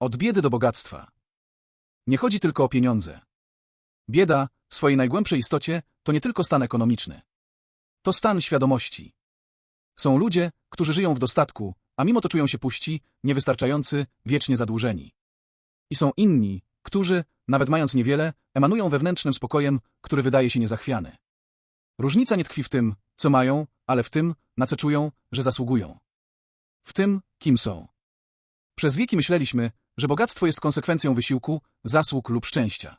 Od biedy do bogactwa. Nie chodzi tylko o pieniądze. Bieda, w swojej najgłębszej istocie, to nie tylko stan ekonomiczny. To stan świadomości. Są ludzie, którzy żyją w dostatku, a mimo to czują się puści, niewystarczający, wiecznie zadłużeni. I są inni, którzy, nawet mając niewiele, emanują wewnętrznym spokojem, który wydaje się niezachwiany. Różnica nie tkwi w tym, co mają, ale w tym, na co czują, że zasługują. W tym, kim są. Przez wieki myśleliśmy, że bogactwo jest konsekwencją wysiłku, zasług lub szczęścia.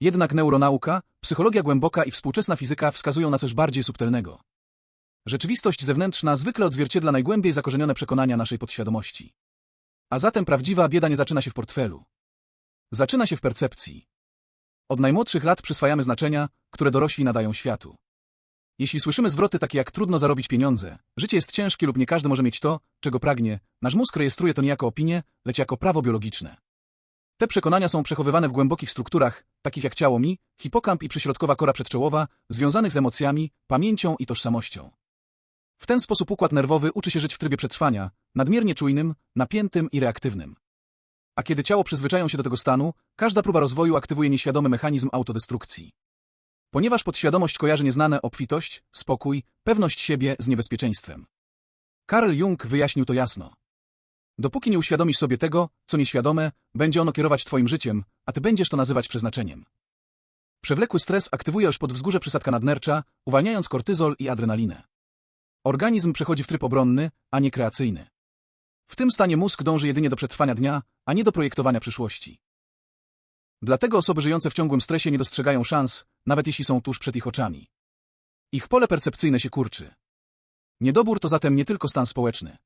Jednak neuronauka, psychologia głęboka i współczesna fizyka wskazują na coś bardziej subtelnego. Rzeczywistość zewnętrzna zwykle odzwierciedla najgłębiej zakorzenione przekonania naszej podświadomości. A zatem prawdziwa bieda nie zaczyna się w portfelu. Zaczyna się w percepcji. Od najmłodszych lat przyswajamy znaczenia, które dorośli nadają światu. Jeśli słyszymy zwroty takie jak trudno zarobić pieniądze, życie jest ciężkie lub nie każdy może mieć to, czego pragnie, nasz mózg rejestruje to nie jako opinię, lecz jako prawo biologiczne. Te przekonania są przechowywane w głębokich strukturach, takich jak ciało mi, hipokamp i przyśrodkowa kora przedczołowa, związanych z emocjami, pamięcią i tożsamością. W ten sposób układ nerwowy uczy się żyć w trybie przetrwania, nadmiernie czujnym, napiętym i reaktywnym. A kiedy ciało przyzwyczają się do tego stanu, każda próba rozwoju aktywuje nieświadomy mechanizm autodestrukcji. Ponieważ podświadomość kojarzy nieznane obfitość, spokój, pewność siebie z niebezpieczeństwem. Karl Jung wyjaśnił to jasno. Dopóki nie uświadomisz sobie tego, co nieświadome, będzie ono kierować twoim życiem, a ty będziesz to nazywać przeznaczeniem. Przewlekły stres aktywuje już pod wzgórze przysadka nadnercza, uwalniając kortyzol i adrenalinę. Organizm przechodzi w tryb obronny, a nie kreacyjny. W tym stanie mózg dąży jedynie do przetrwania dnia, a nie do projektowania przyszłości. Dlatego osoby żyjące w ciągłym stresie nie dostrzegają szans, nawet jeśli są tuż przed ich oczami. Ich pole percepcyjne się kurczy. Niedobór to zatem nie tylko stan społeczny.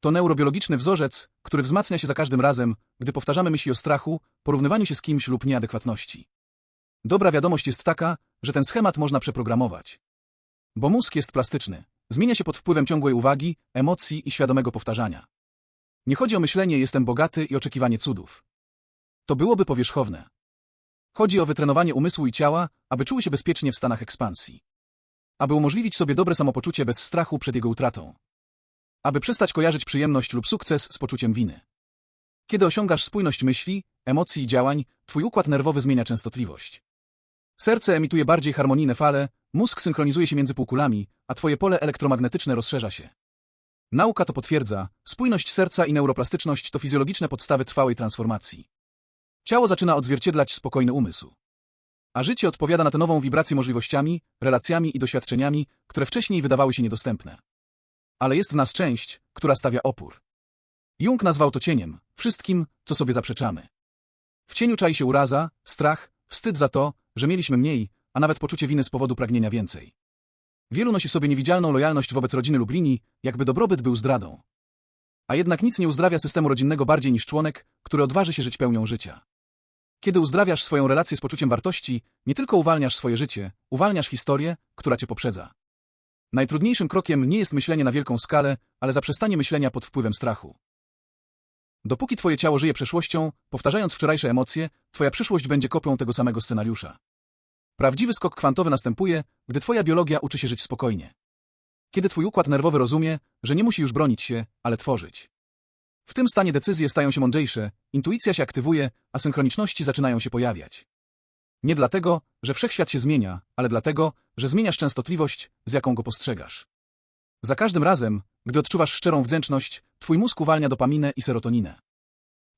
To neurobiologiczny wzorzec, który wzmacnia się za każdym razem, gdy powtarzamy myśli o strachu, porównywaniu się z kimś lub nieadekwatności. Dobra wiadomość jest taka, że ten schemat można przeprogramować. Bo mózg jest plastyczny, zmienia się pod wpływem ciągłej uwagi, emocji i świadomego powtarzania. Nie chodzi o myślenie jestem bogaty i oczekiwanie cudów. To byłoby powierzchowne. Chodzi o wytrenowanie umysłu i ciała, aby czuły się bezpiecznie w stanach ekspansji. Aby umożliwić sobie dobre samopoczucie bez strachu przed jego utratą. Aby przestać kojarzyć przyjemność lub sukces z poczuciem winy. Kiedy osiągasz spójność myśli, emocji i działań, twój układ nerwowy zmienia częstotliwość. Serce emituje bardziej harmonijne fale, mózg synchronizuje się między półkulami, a twoje pole elektromagnetyczne rozszerza się. Nauka to potwierdza, spójność serca i neuroplastyczność to fizjologiczne podstawy trwałej transformacji. Ciało zaczyna odzwierciedlać spokojny umysł. A życie odpowiada na tę nową wibrację możliwościami, relacjami i doświadczeniami, które wcześniej wydawały się niedostępne. Ale jest w nas część, która stawia opór. Jung nazwał to cieniem, wszystkim, co sobie zaprzeczamy. W cieniu czai się uraza, strach, wstyd za to, że mieliśmy mniej, a nawet poczucie winy z powodu pragnienia więcej. Wielu nosi sobie niewidzialną lojalność wobec rodziny lub linii, jakby dobrobyt był zdradą. A jednak nic nie uzdrawia systemu rodzinnego bardziej niż członek, który odważy się żyć pełnią życia. Kiedy uzdrawiasz swoją relację z poczuciem wartości, nie tylko uwalniasz swoje życie, uwalniasz historię, która cię poprzedza. Najtrudniejszym krokiem nie jest myślenie na wielką skalę, ale zaprzestanie myślenia pod wpływem strachu. Dopóki twoje ciało żyje przeszłością, powtarzając wczorajsze emocje, twoja przyszłość będzie kopią tego samego scenariusza. Prawdziwy skok kwantowy następuje, gdy twoja biologia uczy się żyć spokojnie. Kiedy twój układ nerwowy rozumie, że nie musi już bronić się, ale tworzyć. W tym stanie decyzje stają się mądrzejsze, intuicja się aktywuje, a synchroniczności zaczynają się pojawiać. Nie dlatego, że wszechświat się zmienia, ale dlatego, że zmieniasz częstotliwość, z jaką go postrzegasz. Za każdym razem, gdy odczuwasz szczerą wdzięczność, twój mózg uwalnia dopaminę i serotoninę.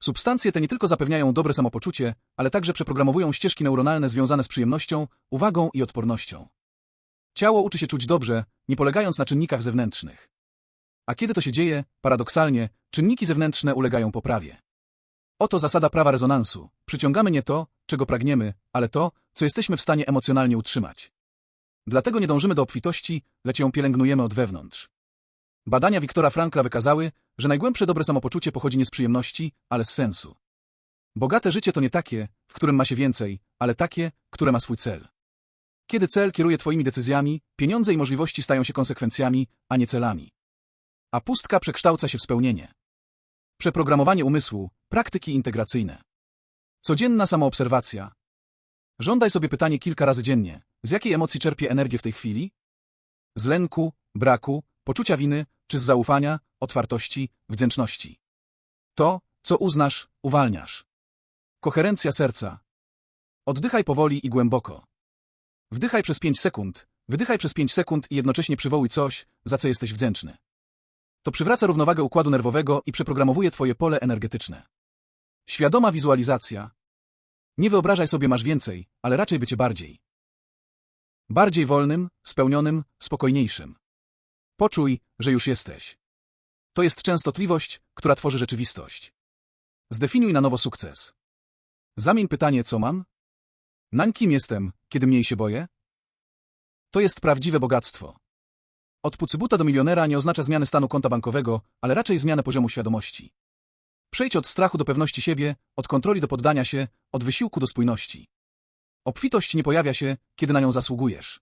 Substancje te nie tylko zapewniają dobre samopoczucie, ale także przeprogramowują ścieżki neuronalne związane z przyjemnością, uwagą i odpornością. Ciało uczy się czuć dobrze, nie polegając na czynnikach zewnętrznych. A kiedy to się dzieje, paradoksalnie, czynniki zewnętrzne ulegają poprawie. Oto zasada prawa rezonansu. Przyciągamy nie to, czego pragniemy, ale to, co jesteśmy w stanie emocjonalnie utrzymać. Dlatego nie dążymy do obfitości, lecz ją pielęgnujemy od wewnątrz. Badania Wiktora Frankla wykazały, że najgłębsze dobre samopoczucie pochodzi nie z przyjemności, ale z sensu. Bogate życie to nie takie, w którym ma się więcej, ale takie, które ma swój cel. Kiedy cel kieruje Twoimi decyzjami, pieniądze i możliwości stają się konsekwencjami, a nie celami. A pustka przekształca się w spełnienie. Przeprogramowanie umysłu, praktyki integracyjne. Codzienna samoobserwacja. Żądaj sobie pytanie kilka razy dziennie. Z jakiej emocji czerpie energię w tej chwili? Z lęku, braku, poczucia winy, czy z zaufania, otwartości, wdzięczności. To, Co uznasz, uwalniasz. Koherencja serca. Oddychaj powoli i głęboko. Wdychaj przez 5 sekund, wydychaj przez 5 sekund i jednocześnie przywołuj coś, za co jesteś wdzięczny. To przywraca równowagę układu nerwowego i przeprogramowuje twoje pole energetyczne. Świadoma wizualizacja. Nie wyobrażaj sobie masz więcej, ale raczej bycie bardziej. Bardziej wolnym, spełnionym, spokojniejszym. Poczuj, że już jesteś. To jest częstotliwość, która tworzy rzeczywistość. Zdefiniuj na nowo sukces. Zamień pytanie, co mam? Nań kim jestem, kiedy mniej się boję? To jest prawdziwe bogactwo. Od pucybuta do milionera nie oznacza zmiany stanu konta bankowego, ale raczej zmianę poziomu świadomości. Przejdź od strachu do pewności siebie, od kontroli do poddania się, od wysiłku do spójności. Obfitość nie pojawia się, kiedy na nią zasługujesz.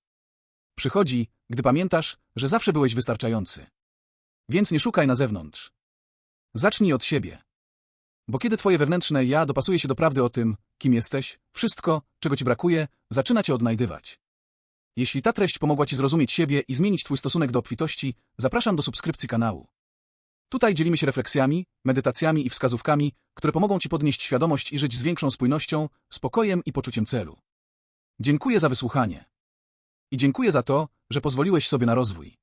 Przychodzi, gdy pamiętasz, że zawsze byłeś wystarczający. Więc nie szukaj na zewnątrz. Zacznij od siebie. Bo kiedy twoje wewnętrzne ja dopasuje się do prawdy o tym, kim jesteś, wszystko, czego ci brakuje, zaczyna cię odnajdywać. Jeśli ta treść pomogła ci zrozumieć siebie i zmienić twój stosunek do obfitości, zapraszam do subskrypcji kanału. Tutaj dzielimy się refleksjami, medytacjami i wskazówkami, które pomogą ci podnieść świadomość i żyć z większą spójnością, spokojem i poczuciem celu. Dziękuję za wysłuchanie. I dziękuję za to, że pozwoliłeś sobie na rozwój.